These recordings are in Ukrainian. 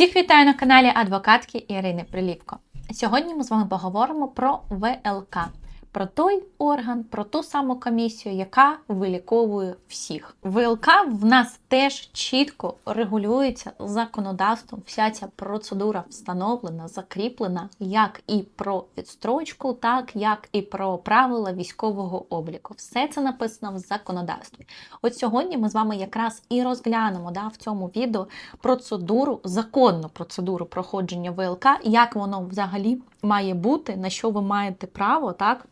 Всіх вітаю на каналі адвокатки Ірини Прилівко. Сьогодні ми з вами поговоримо про ВЛК, про той орган, про ту саму комісію, яка виліковує всіх. ВЛК в нас теж чітко регулюється законодавством. Вся ця процедура встановлена, закріплена як і про відстрочку, так як і про правила військового обліку. Все це написано в законодавстві. От сьогодні ми з вами якраз і розглянемо да, в цьому відео процедуру, законну процедуру проходження ВЛК, як воно взагалі має бути, на що ви маєте право, так?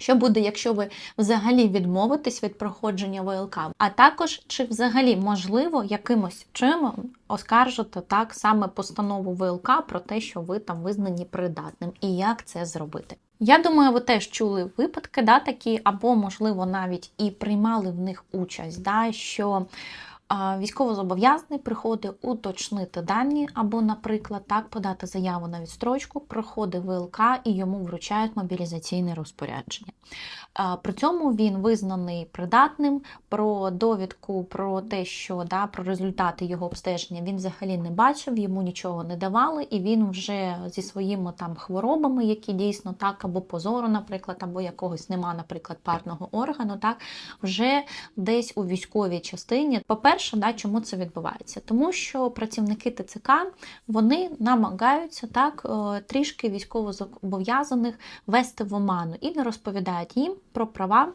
Що буде, якщо ви взагалі відмовитесь від проходження ВЛК? А також чи взагалі можливо якимось чином оскаржити так саме постанову ВЛК про те, що ви там визнані придатним, і як це зробити? Я думаю, ви теж чули випадки, да, такі, або, можливо, навіть і приймали в них участь, да, що Військовозобов'язаний приходить уточнити дані, або, наприклад, так подати заяву на відстрочку, проходить ВЛК і йому вручають мобілізаційне розпорядження. При цьому він визнаний придатним про довідку про те, що да, про результати його обстеження він взагалі не бачив, йому нічого не давали, і він вже зі своїми там хворобами, які дійсно так, або позору, наприклад, або якогось нема, наприклад, парного органу, так вже десь у військовій частині. По-перше, да, чому це відбувається? Тому що працівники ТЦК вони намагаються так е, трішки військовозобов'язаних вести в оману і не розповідають їм про права.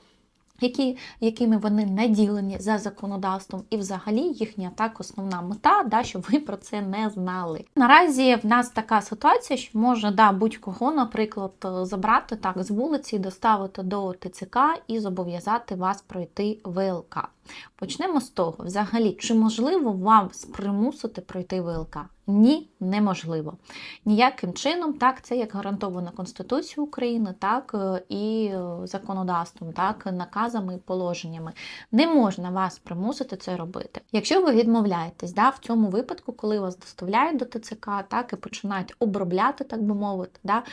Які, якими вони наділені за законодавством, і взагалі їхня так основна мета, да, щоб ви про це не знали. Наразі в нас така ситуація, що може да, будь-кого, наприклад, забрати так з вулиці, доставити до ТЦК і зобов'язати вас пройти ВЛК. Почнемо з того, взагалі, чи можливо вам примусити пройти ВЛК? Ні, неможливо. Ніяким чином, так, це як гарантовано Конституцією України, так е, і е, законодавством, так, наказами і положеннями. Не можна вас примусити це робити. Якщо ви відмовляєтесь, да, в цьому випадку, коли вас доставляють до ТЦК, так і починають обробляти, так би мовити, да,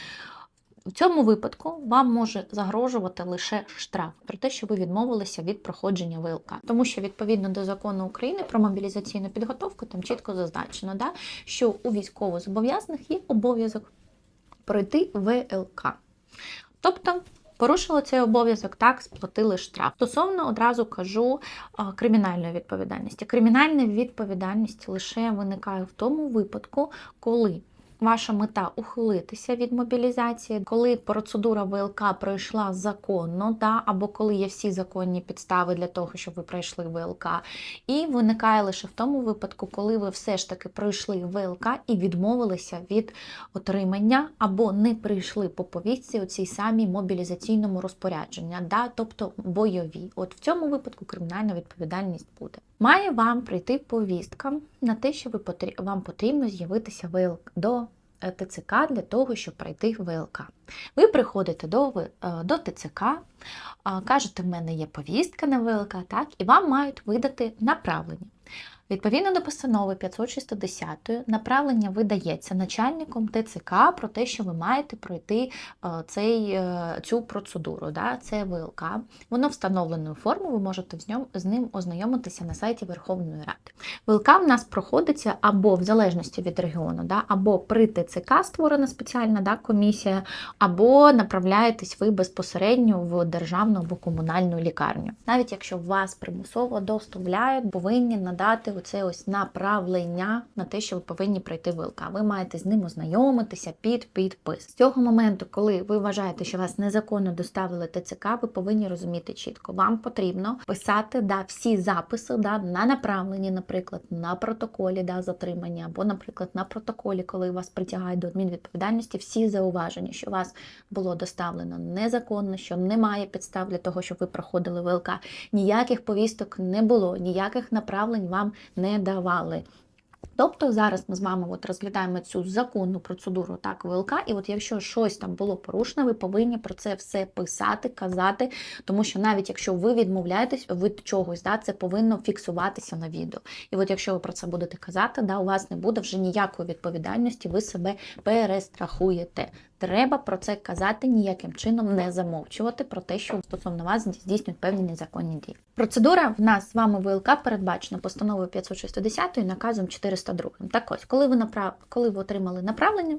в цьому випадку вам може загрожувати лише штраф про те, що ви відмовилися від проходження ВЛК, тому що відповідно до закону України про мобілізаційну підготовку там чітко зазначено, да, що у військовозобов'язаних є обов'язок пройти ВЛК. Тобто. Порушили цей обов'язок, так, сплатили штраф. Стосовно одразу кажу кримінальної відповідальності. Кримінальна відповідальність лише виникає в тому випадку, коли ваша мета ухилитися від мобілізації, коли процедура ВЛК пройшла законно, да, або коли є всі законні підстави для того, щоб ви пройшли ВЛК, і виникає лише в тому випадку, коли ви все ж таки пройшли ВЛК і відмовилися від отримання, або не прийшли по повістці у цій самій мобілізаційному розпорядженні, да, тобто бойові. От в цьому випадку кримінальна відповідальність буде. Має вам прийти повістка на те, що ви вам потрібно з'явитися до е, ТЦК для того, щоб пройти ВЛК. Ви приходите до е, до ТЦК, кажете, в мене є повістка на ВЛК, так, і вам мають видати направлення. Відповідно до постанови 560 направлення видається начальником ТЦК про те, що ви маєте пройти е, цей, е, цю процедуру. Да? Це ВЛК. Воно встановленою формою, ви можете з ним, з ним ознайомитися на сайті Верховної Ради. ВЛК в нас проходиться або в залежності від регіону, да? або при ТЦК створена спеціальна да, комісія, або направляєтесь ви безпосередньо в державну або комунальну лікарню. Навіть якщо вас примусово доставляють, повинні надати оце ось направлення на те, що ви повинні пройти ВЛК. Ви маєте з ним ознайомитися під підпис. З цього моменту, коли ви вважаєте, що вас незаконно доставили ТЦК, ви повинні розуміти чітко. Вам потрібно писати да, всі записи да, на направленні, наприклад, на протоколі да, затримання, або, наприклад, на протоколі, коли вас притягають до адмінвідповідальності, всі зауваження, що вас було доставлено незаконно, що немає підстав для того, щоб ви проходили ВЛК. Ніяких повісток не було, ніяких направлень вам не давали. Тобто зараз ми з вами от розглядаємо цю законну процедуру так ВЛК, і от якщо щось там було порушено, ви повинні про це все писати, казати, тому що навіть якщо ви відмовляєтесь від чогось, да, це повинно фіксуватися на відео. І от якщо ви про це будете казати, да, у вас не буде вже ніякої відповідальності, ви себе перестрахуєте. Треба про це казати ніяким чином не замовчувати про те, що стосовно вас здійснюють певні незаконні дії. Процедура в нас з вами ВЛК передбачена постановою 560 і наказом 400 402. Так ось, коли ви направ... коли ви отримали направлення,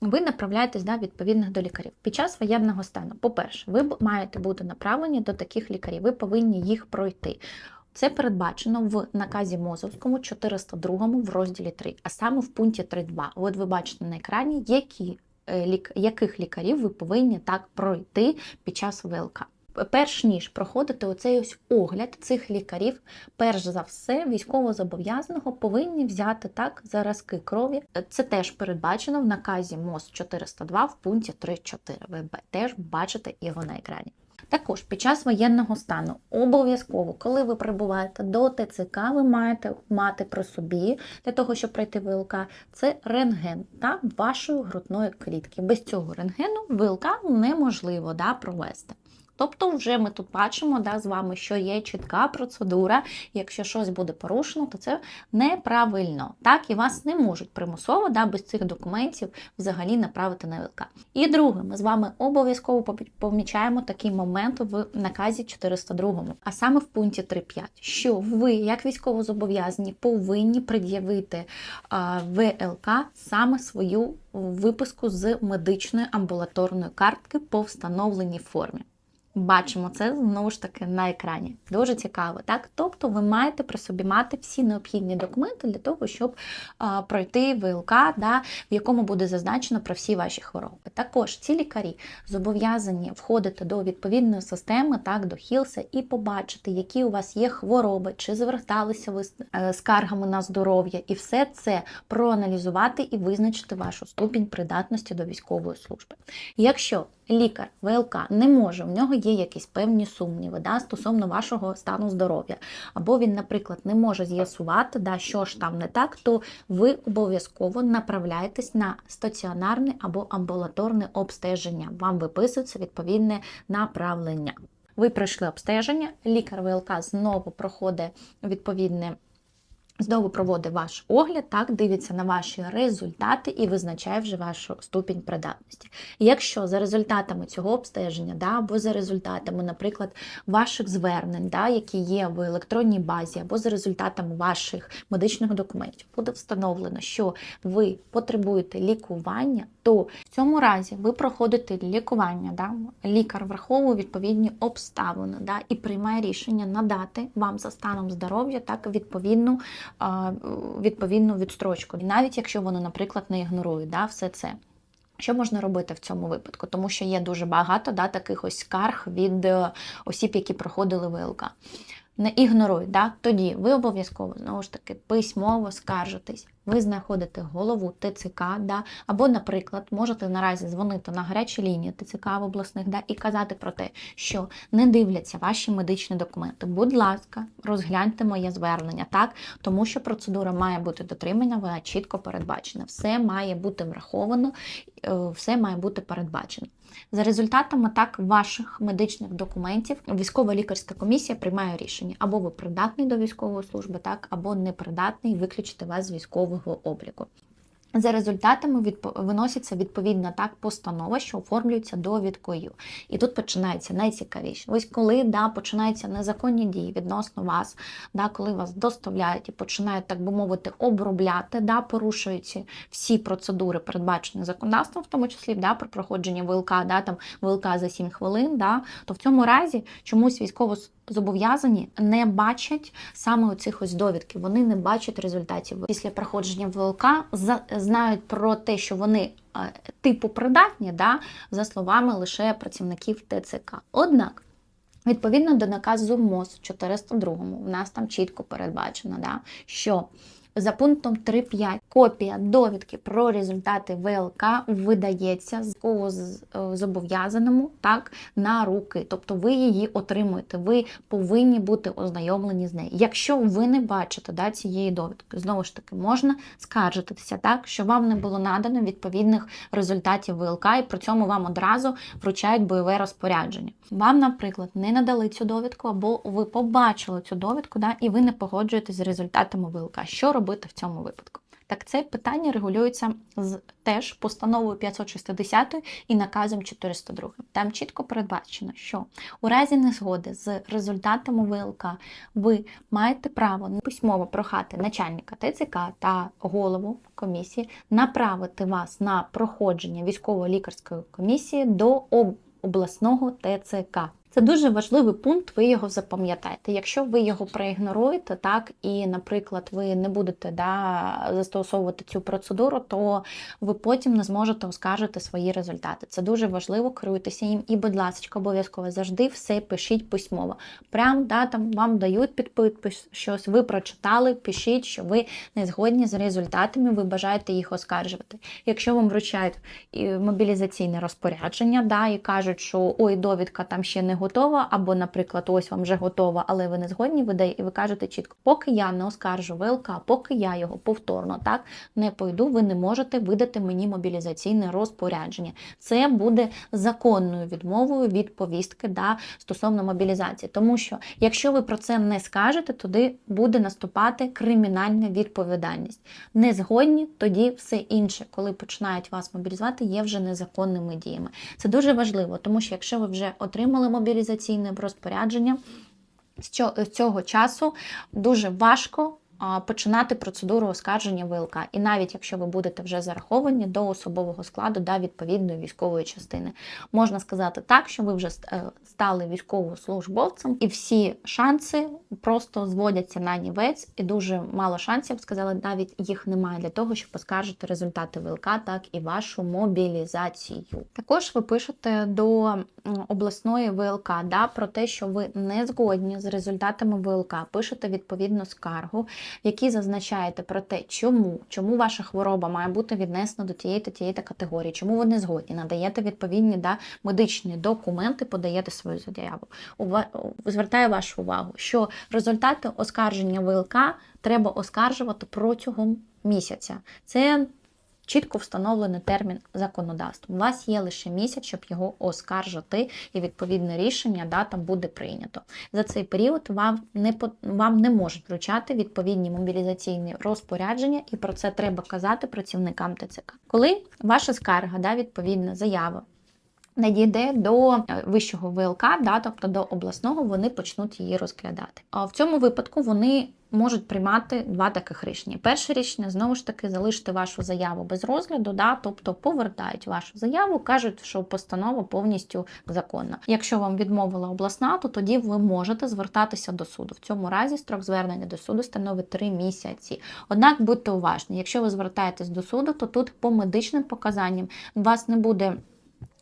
ви направляєтесь да, відповідних до лікарів. Під час воєнного стану, по-перше, ви маєте бути направлені до таких лікарів, ви повинні їх пройти. Це передбачено в наказі Мозовському 402 в розділі 3, а саме в пункті 3.2. От ви бачите на екрані, які, яких лікарів ви повинні так пройти під час ВЛК. Перш ніж проходити оцей ось огляд цих лікарів, перш за все, військовозобов'язаного повинні взяти так заразки крові. Це теж передбачено в наказі МОЗ 402 в пункті 3.4. Ви теж бачите його на екрані. Також під час воєнного стану обов'язково, коли ви прибуваєте до ТЦК, ви маєте мати при собі для того, щоб пройти ВЛК, це рентген та вашої грудної клітки. Без цього рентгену ВЛК неможливо да, провести. Тобто, вже ми тут бачимо да, з вами, що є чітка процедура. Якщо щось буде порушено, то це неправильно. Так, і вас не можуть примусово да, без цих документів взагалі направити на ВЛК. І друге, ми з вами обов'язково помічаємо такий момент в наказі 402, а саме в пункті 3.5, що ви, як військовозобов'язані, повинні пред'явити ВЛК саме свою виписку з медичної амбулаторної картки по встановленій формі. Бачимо це знову ж таки на екрані. Дуже цікаво, так? Тобто ви маєте при собі мати всі необхідні документи для того, щоб а, пройти ВЛК, да, в якому буде зазначено про всі ваші хвороби. Також ці лікарі зобов'язані входити до відповідної системи, так, до Хілса, і побачити, які у вас є хвороби, чи зверталися ви з е, скаргами на здоров'я, і все це проаналізувати і визначити вашу ступінь придатності до військової служби. Якщо лікар ВЛК не може, в нього є якісь певні сумніви да, стосовно вашого стану здоров'я, або він, наприклад, не може з'ясувати, да, що ж там не так, то ви обов'язково направляєтесь на стаціонарне або амбулаторне обстеження. Вам виписується відповідне направлення. Ви пройшли обстеження, лікар ВЛК знову проходить відповідне Знову проводить ваш огляд, так, дивиться на ваші результати і визначає вже вашу ступінь придатності. Якщо за результатами цього обстеження, да, або за результатами, наприклад, ваших звернень, да, які є в електронній базі, або за результатами ваших медичних документів, буде встановлено, що ви потребуєте лікування, то в цьому разі ви проходите лікування. Да, лікар враховує відповідні обставини да, і приймає рішення надати вам за станом здоров'я так відповідну відповідну відстрочку, навіть якщо вони, наприклад, не ігнорують да, все це. Що можна робити в цьому випадку? Тому що є дуже багато да, таких ось скарг від е, осіб, які проходили ВЛК. Не ігноруй, да? тоді ви обов'язково знову ж таки письмово скаржитесь. Ви знаходите голову ТЦК, да? або, наприклад, можете наразі дзвонити на гарячі лінії ТЦК в обласних да? і казати про те, що не дивляться ваші медичні документи. Будь ласка, розгляньте моє звернення, так? тому що процедура має бути дотримана, вона чітко передбачена. Все має бути враховано, е, все має бути передбачено. За результатами так ваших медичних документів військова лікарська комісія приймає рішення або ви придатний до військової служби, так або непридатний виключити вас з військового обліку. За результатами відпо- виноситься відповідна так постанова, що оформлюється довідкою. І тут починається найцікавіше. Ось коли да, починаються незаконні дії відносно вас, да, коли вас доставляють і починають, так би мовити, обробляти, да, порушуючи всі процедури, передбачені законодавством, в тому числі да, про проходження ВЛК, да, там ВЛК за 7 хвилин, да, то в цьому разі чомусь військово зобов'язані не бачать саме оцих ось довідків. Вони не бачать результатів. Після проходження ВЛК знають про те, що вони е, типу придатні, да, за словами лише працівників ТЦК. Однак. Відповідно до наказу МОЗ 402, в нас там чітко передбачено, да, що за пунктом 3.5 копія довідки про результати ВЛК видається з зобов'язаному так на руки. Тобто ви її отримуєте, ви повинні бути ознайомлені з нею. Якщо ви не бачите да, цієї довідки, знову ж таки можна скаржитися так, що вам не було надано відповідних результатів ВЛК, і при цьому вам одразу вручають бойове розпорядження. Вам, наприклад, не надали цю довідку, або ви побачили цю довідку, да, і ви не погоджуєтесь з результатами ВЛК. Що робити в цьому випадку? Так це питання регулюється з теж постановою 560 і наказом 402. Там чітко передбачено, що у разі незгоди з результатами ВЛК ви маєте право письмово прохати начальника ТЦК та голову комісії направити вас на проходження військово-лікарської комісії до об- обласного ТЦК. Це дуже важливий пункт, ви його запам'ятаєте. Якщо ви його проігноруєте, так і, наприклад, ви не будете да, застосовувати цю процедуру, то ви потім не зможете оскаржити свої результати. Це дуже важливо, керуйтеся їм. І, будь ласка, обов'язково завжди все пишіть письмово. Прям да, там вам дають підпис, щось ви прочитали, пишіть, що ви не згодні з результатами, ви бажаєте їх оскаржувати. Якщо вам вручають мобілізаційне розпорядження, да, і кажуть, що ой, довідка там ще не готова, або, наприклад, ось вам вже готова, але ви не згодні, ви, дає- і ви кажете чітко, поки я не оскаржу ВЛК, поки я його повторно так не пойду, ви не можете видати мені мобілізаційне розпорядження. Це буде законною відмовою від повістки да, стосовно мобілізації. Тому що якщо ви про це не скажете, тоді буде наступати кримінальна відповідальність. Не згодні, тоді все інше, коли починають вас мобілізувати, є вже незаконними діями. Це дуже важливо, тому що якщо ви вже отримали мобілізаційне розпорядження, розпорядженням. з цього часу дуже важко починати процедуру оскарження ВЛК. І навіть якщо ви будете вже зараховані до особового складу да, відповідної військової частини, можна сказати так, що ви вже е, стали військовослужбовцем, і всі шанси просто зводяться на нівець, і дуже мало шансів, сказали, навіть їх немає для того, щоб оскаржити результати ВЛК, так і вашу мобілізацію. Також ви пишете до обласної ВЛК да, про те, що ви не згодні з результатами ВЛК, пишете відповідну скаргу, в якій зазначаєте про те, чому, чому ваша хвороба має бути віднесена до тієї та тієї та категорії, чому ви не згодні, надаєте відповідні да, медичні документи, подаєте свою заяву. Ува- Звертаю вашу увагу, що результати оскарження ВЛК треба оскаржувати протягом місяця. Це чітко встановлений термін законодавством. У вас є лише місяць, щоб його оскаржити, і відповідне рішення да, там буде прийнято. За цей період вам не вам не можуть вручати відповідні мобілізаційні розпорядження, і про це треба казати працівникам ТЦК. Коли ваша скарга, да, відповідна заява. Надійде до е, вищого ВЛК, да, тобто до обласного, вони почнуть її розглядати. А в цьому випадку вони можуть приймати два таких рішення. Перше рішення знову ж таки залишити вашу заяву без розгляду, да, тобто повертають вашу заяву, кажуть, що постанова повністю законна. Якщо вам відмовила обласна, то тоді ви можете звертатися до суду. В цьому разі строк звернення до суду становить 3 місяці. Однак будьте уважні, якщо ви звертаєтесь до суду, то тут по медичним показанням вас не буде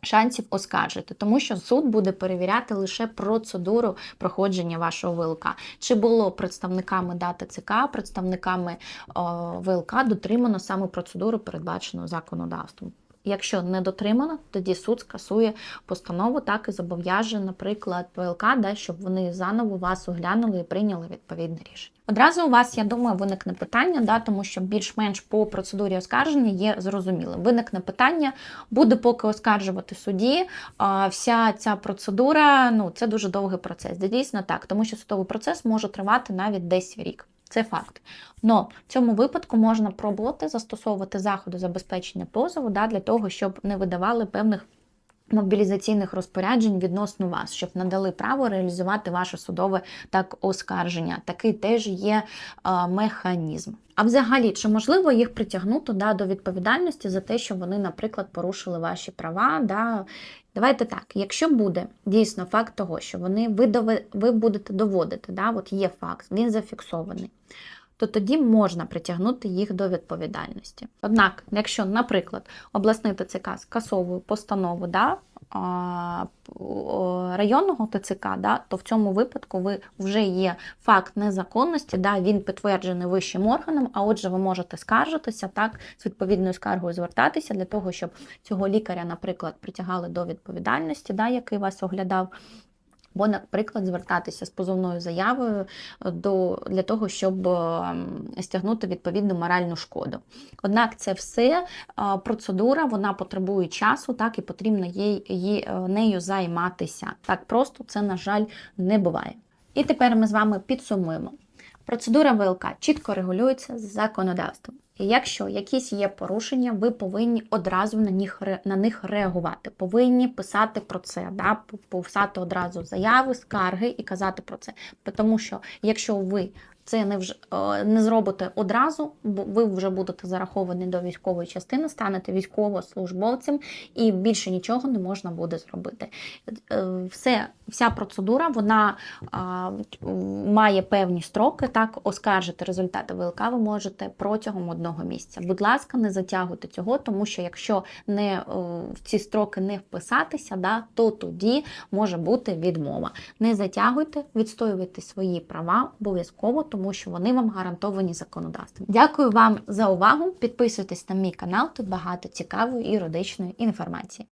шансів оскаржити, тому що суд буде перевіряти лише процедуру проходження вашого ВЛК. Чи було представниками дати ЦК, представниками о, ВЛК дотримано саме процедуру, передбачену законодавством. Якщо не дотримано, тоді суд скасує постанову, так і зобов'яже, наприклад, ВЛК, да, щоб вони заново вас оглянули і прийняли відповідне рішення. Одразу у вас, я думаю, виникне питання, да, тому що більш-менш по процедурі оскарження є зрозумілим. Виникне питання, буде поки оскаржувати суді. Вся ця процедура, ну це дуже довгий процес. Це Дійсно так, тому що судовий процес може тривати навіть десь рік. Це факт. Но в цьому випадку можна пробувати застосовувати заходи забезпечення позову да, для того, щоб не видавали певних мобілізаційних розпоряджень відносно вас, щоб надали право реалізувати ваше судове так оскарження. Такий теж є е, механізм. А взагалі, чи можливо їх притягнути да, до відповідальності за те, що вони, наприклад, порушили ваші права? Да? Давайте так, якщо буде дійсно факт того, що вони ви, ви будете доводити, да, от є факт, він зафіксований, то тоді можна притягнути їх до відповідальності. Однак, якщо, наприклад, обласний ТЦК скасовує постанову да, районного ТЦК, да, то в цьому випадку ви вже є факт незаконності, да, він підтверджений вищим органом, а отже, ви можете скаржитися так, з відповідною скаргою звертатися для того, щоб цього лікаря, наприклад, притягали до відповідальності, да, який вас оглядав. Або, наприклад, звертатися з позовною заявою до, для того, щоб ем, стягнути відповідну моральну шкоду. Однак це все е, процедура, вона потребує часу, так і потрібно їй, е, нею займатися. Так просто це, на жаль, не буває. І тепер ми з вами підсумуємо. Процедура ВЛК чітко регулюється законодавством. І якщо якісь є порушення, ви повинні одразу на них, на них реагувати. Повинні писати про це, да? писати одразу заяви, скарги і казати про це. Тому що якщо ви це не вже не зробите одразу, бо ви вже будете зараховані до військової частини, станете військовослужбовцем і більше нічого не можна буде зробити. Е, Все, вся процедура вона а, має певні строки. Так, оскаржити результати ВЛК ви можете протягом одного місяця. Будь ласка, не затягуйте цього, тому що якщо не в ці строки не вписатися, да, то тоді може бути відмова. Не затягуйте, відстоювайте свої права обов'язково, тому що вони вам гарантовані законодавством. Дякую вам за увагу. Підписуйтесь на мій канал, тут багато цікавої і юридичної інформації.